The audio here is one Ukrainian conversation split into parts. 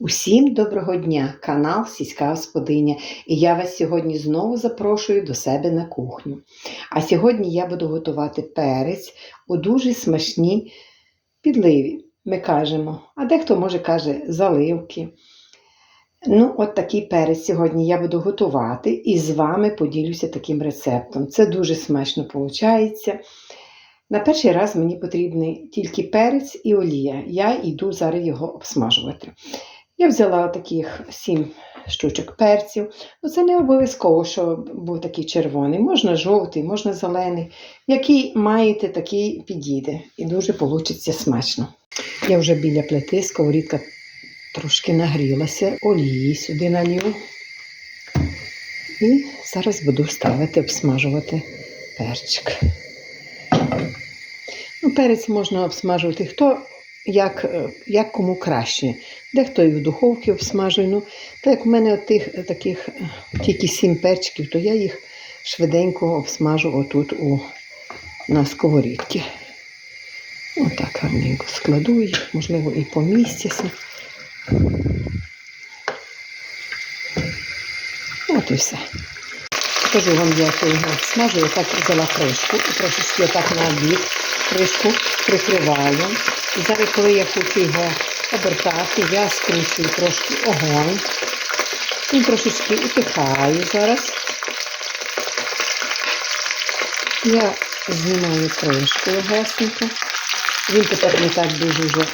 Усім доброго дня, канал Сільська Господиня, і я вас сьогодні знову запрошую до себе на кухню. А сьогодні я буду готувати перець у дуже смачній підливі. Ми кажемо, а дехто може каже заливки. Ну, от такий перець сьогодні я буду готувати і з вами поділюся таким рецептом. Це дуже смачно виходить. На перший раз мені потрібний тільки перець і олія. Я йду зараз його обсмажувати. Я взяла таких 7 штучок перців. Ну, Це не обов'язково, що був такий червоний. Можна жовтий, можна зелений. Який маєте, такий підійде. І дуже вийде смачно. Я вже біля плити, сковорідка трошки нагрілася, олії сюди налью. І зараз буду ставити, обсмажувати перчик. Ну, Перець можна обсмажувати хто як, е, як кому краще. Дехто і в духовці обсмажує. Ну, так як в мене тих, таких е, тільки сім перчиків, то я їх швиденько обсмажу отут у, на сковорідці. Отак гарненько складу їх, можливо, і помістяться. От і все. Покажу вам, як я його смажу. Я так взяла кришку і трошечки так на обід кришку прикриваю. І зараз, коли я хочу його обертати, я скручую трошки огонь. І трошечки утихаю зараз. Я знімаю кришку легесенько. Він тепер не так дуже вже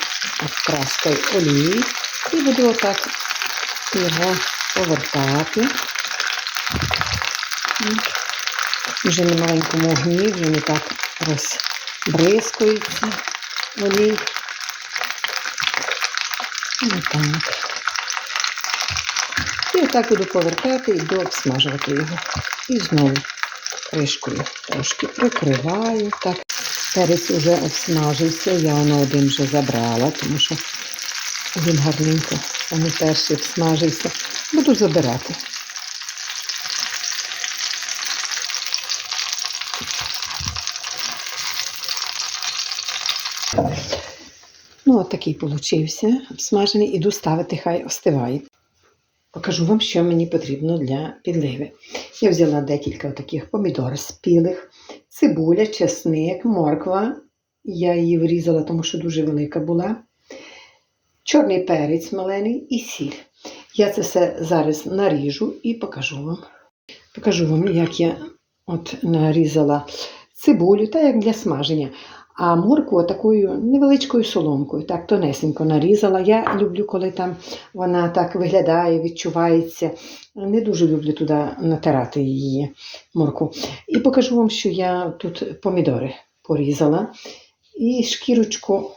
з олії. І буду отак його повертати. Вже на маленькому огні, вже не так розбризкується олій. Отак. І отак буду повертати і буду обсмажувати його. І знову кришкою трошки прикриваю. Так. Перець вже обсмажився, я воно один вже забрала, тому що він гарненько, саме перший обсмажився. Буду забирати. Ну, от такий получився обсмажений. Іду ставити, хай остиває. Покажу вам, що мені потрібно для підливи. Я взяла декілька таких помідор спілих, цибуля, чесник, морква. Я її врізала, тому що дуже велика була. Чорний перець малений і сіль. Я це все зараз наріжу і покажу вам. Покажу вам, як я от нарізала цибулю, та як для смаження. А моркву такою невеличкою соломкою, так тонесенько нарізала. Я люблю, коли там вона так виглядає, відчувається. Не дуже люблю туди натирати її морку. І покажу вам, що я тут помідори порізала і шкірочку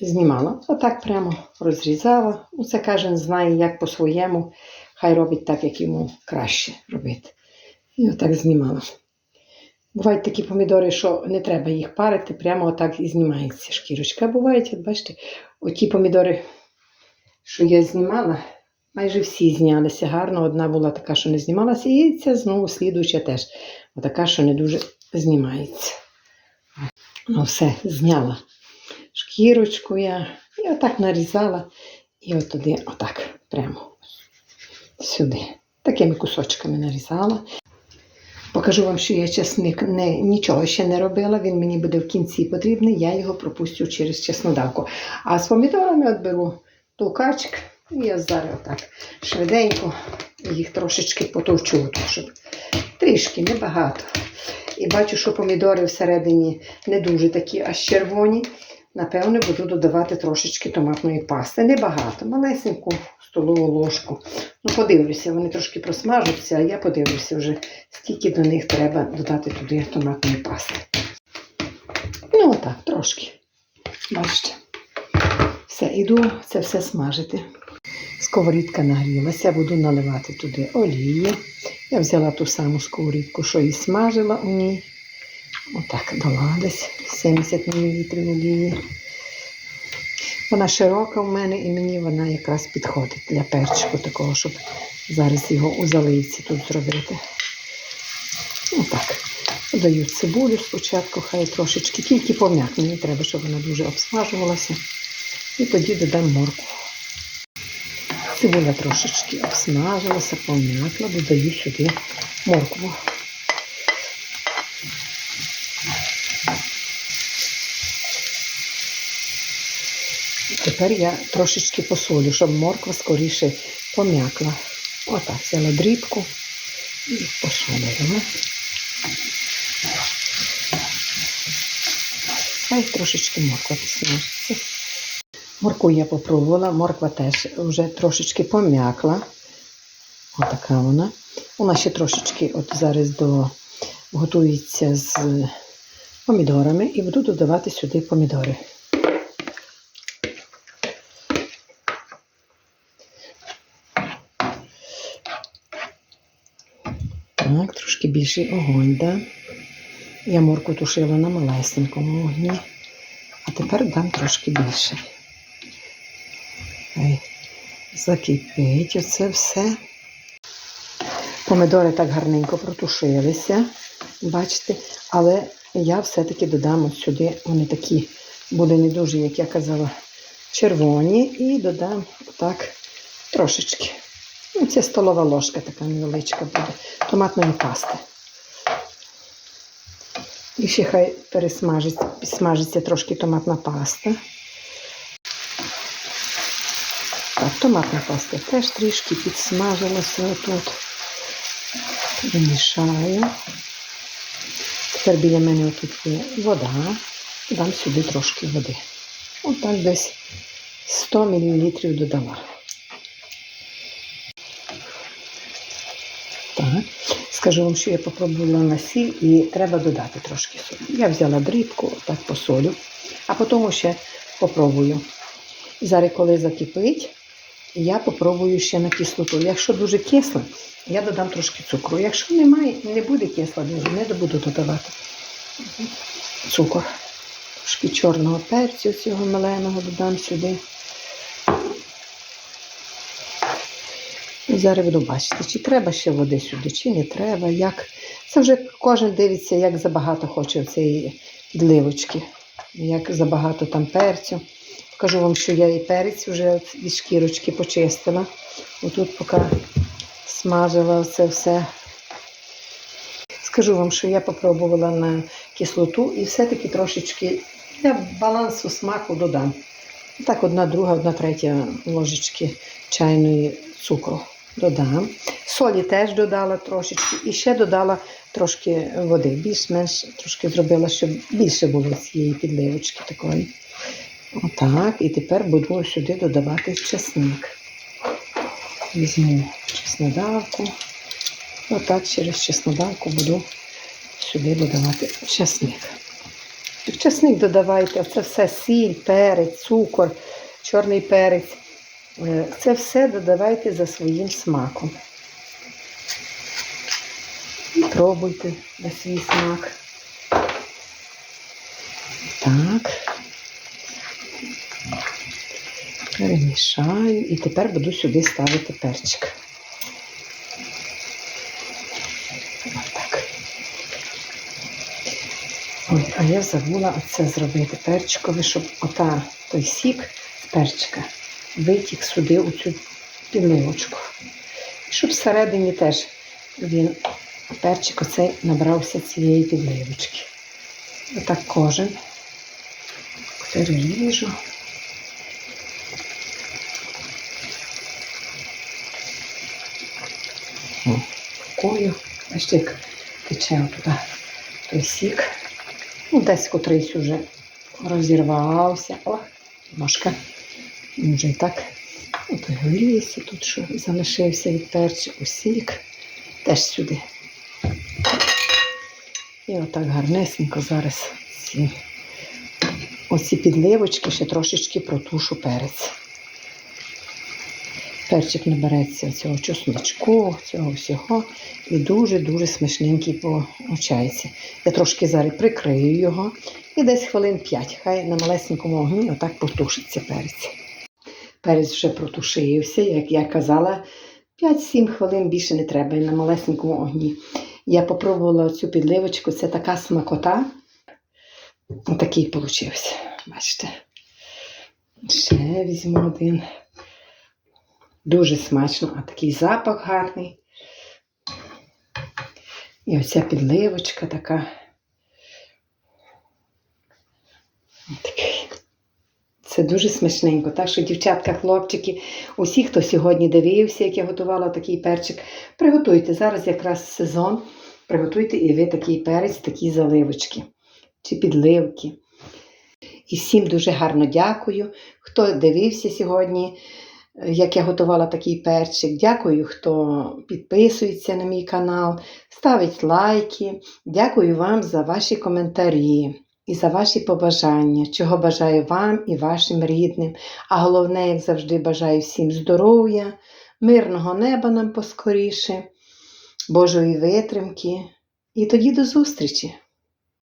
знімала. Отак прямо розрізала. Це кожен знає, як по-своєму. Хай робить так, як йому краще робити. І отак знімала. Бувають такі помідори, що не треба їх парити, прямо отак і знімається шкірочка. Бувають, от бачите, оті помідори, що я знімала, майже всі знялися гарно. Одна була така, що не знімалася, і ця знову слідуюча теж. Отака, що не дуже знімається. Ну, все, зняла шкірочку я і отак нарізала, і от туди, отак, прямо сюди. Такими кусочками нарізала. Покажу вам, що я часник не, нічого ще не робила, він мені буде в кінці потрібний, я його пропустю через чеснодавку. А з помідорами от беру толкачик, і я зараз отак швиденько їх трошечки потовчу, щоб трішки, небагато. І бачу, що помідори всередині не дуже такі аж червоні. Напевно, буду додавати трошечки томатної пасти. Небагато, малесеньку столову ложку. Ну, подивлюся, вони трошки просмажуться, а я подивлюся вже, скільки до них треба додати туди томатної пасти. Ну, отак, трошки. Бачите. Все, іду це все смажити. Сковорідка нагрілася, буду наливати туди олії. Я взяла ту саму сковорідку, що і смажила у ній. Отак дала десь 70 мл олії. Вона широка в мене і мені вона якраз підходить для перчику такого, щоб зараз його у заливці тут зробити. Отак. Додаю цибулю спочатку, хай трошечки, тільки пом'як. Мені треба, щоб вона дуже обсмажувалася. І тоді додам морку. Цибуля трошечки обсмажилася, пом'якла, додаю сюди моркву. Тепер я трошечки посолю, щоб морква скоріше пом'якла. Отак, взяла дрібку і посолила. Хай трошечки морква підсмажиться. Морку я попробувала, морква теж вже трошечки пом'якла. Отака вона. Вона ще трошечки от зараз до... готується з помідорами і буду додавати сюди помідори. Так, трошки більший огонь, да? Я морку тушила на малесенькому вогні, а тепер дам трошки більше. Закипить оце все. Помидори так гарненько протушилися, бачите, але я все-таки додам от сюди, вони такі були не дуже, як я казала, червоні, і додам отак трошечки. Ну, це столова ложка така невеличка буде томатної пасти. І ще хай пересмажиться, підсмажиться трошки томатна паста. Так, томатна паста теж трішки підсмажилася отут. Вимішаю. Тепер біля мене тут є вода. Дам сюди трошки води. Отак десь 100 мл додала. Скажу вам, що я попробувала на сіль і треба додати трошки солі. Я взяла дрібку, так посолю, а потім ще попробую. Зараз, коли закипить, я попробую ще на кислоту. Якщо дуже кисло, я додам трошки цукру. Якщо немає, не буде кисло, не буду додавати цукор. Трошки чорного перцю цього меленого додам сюди. І зараз буду бачити, чи треба ще води сюди, чи не треба. Як... Це вже кожен дивиться, як забагато хоче цієї підливочки, як забагато там перцю. Покажу вам, що я і перець вже від шкірочки почистила. Отут поки смажила це все. Скажу вам, що я попробувала на кислоту і все-таки трошечки для балансу смаку додам. Так, одна друга, одна третя ложечки чайної цукру додам. Солі теж додала трошечки і ще додала трошки води. Більш-менш трошки зробила, щоб більше було цієї підливочки такої. Отак. І тепер буду сюди додавати чесник. Візьму чеснодавку. Отак через чеснодавку буду сюди додавати чесник. В чесник додавайте, це все сіль, перець, цукор, чорний перець. Е, Це все додавайте за своїм смаком. Пробуйте на свій смак. Так. Перемішаю і тепер буду сюди ставити перчик. Отак. Ой, а я забула оце зробити перчикове, щоб ота той сік з перчика витік сюди у цю підливочку. І щоб всередині теж він перчик оцей набрався цієї підливочки. Отак кожен переріжу. Рукою. Бачите, як тече туди той сік. Ну, десь котрийсь уже розірвався. О, ножка. Він вже і так от гріється тут, що залишився від перчику сік. Теж сюди. І отак гарнесенько зараз ці оці підливочки ще трошечки протушу перець. Перчик набереться цього чесночку, цього всього. І дуже-дуже смачненький получається. Я трошки зараз прикрию його і десь хвилин 5. Хай на малесенькому огні отак потушиться перець. Перець вже протушився, як я казала, 5-7 хвилин більше не треба і на малесенькому огні. Я попробувала цю підливочку, це така смакота. Отакий получився. Бачите. Ще візьму один. Дуже смачно, а такий запах гарний. І оця підливочка така. Такий. Це дуже смачненько. Так що, дівчатка, хлопчики, усі, хто сьогодні дивився, як я готувала такий перчик, приготуйте. Зараз якраз сезон. Приготуйте і ви такий перець, такі заливочки чи підливки. І всім дуже гарно дякую, хто дивився сьогодні, як я готувала такий перчик. Дякую, хто підписується на мій канал, ставить лайки. Дякую вам за ваші коментарі і за ваші побажання, чого бажаю вам і вашим рідним. А головне, як завжди, бажаю всім здоров'я, мирного неба нам поскоріше, Божої витримки. І тоді до зустрічі!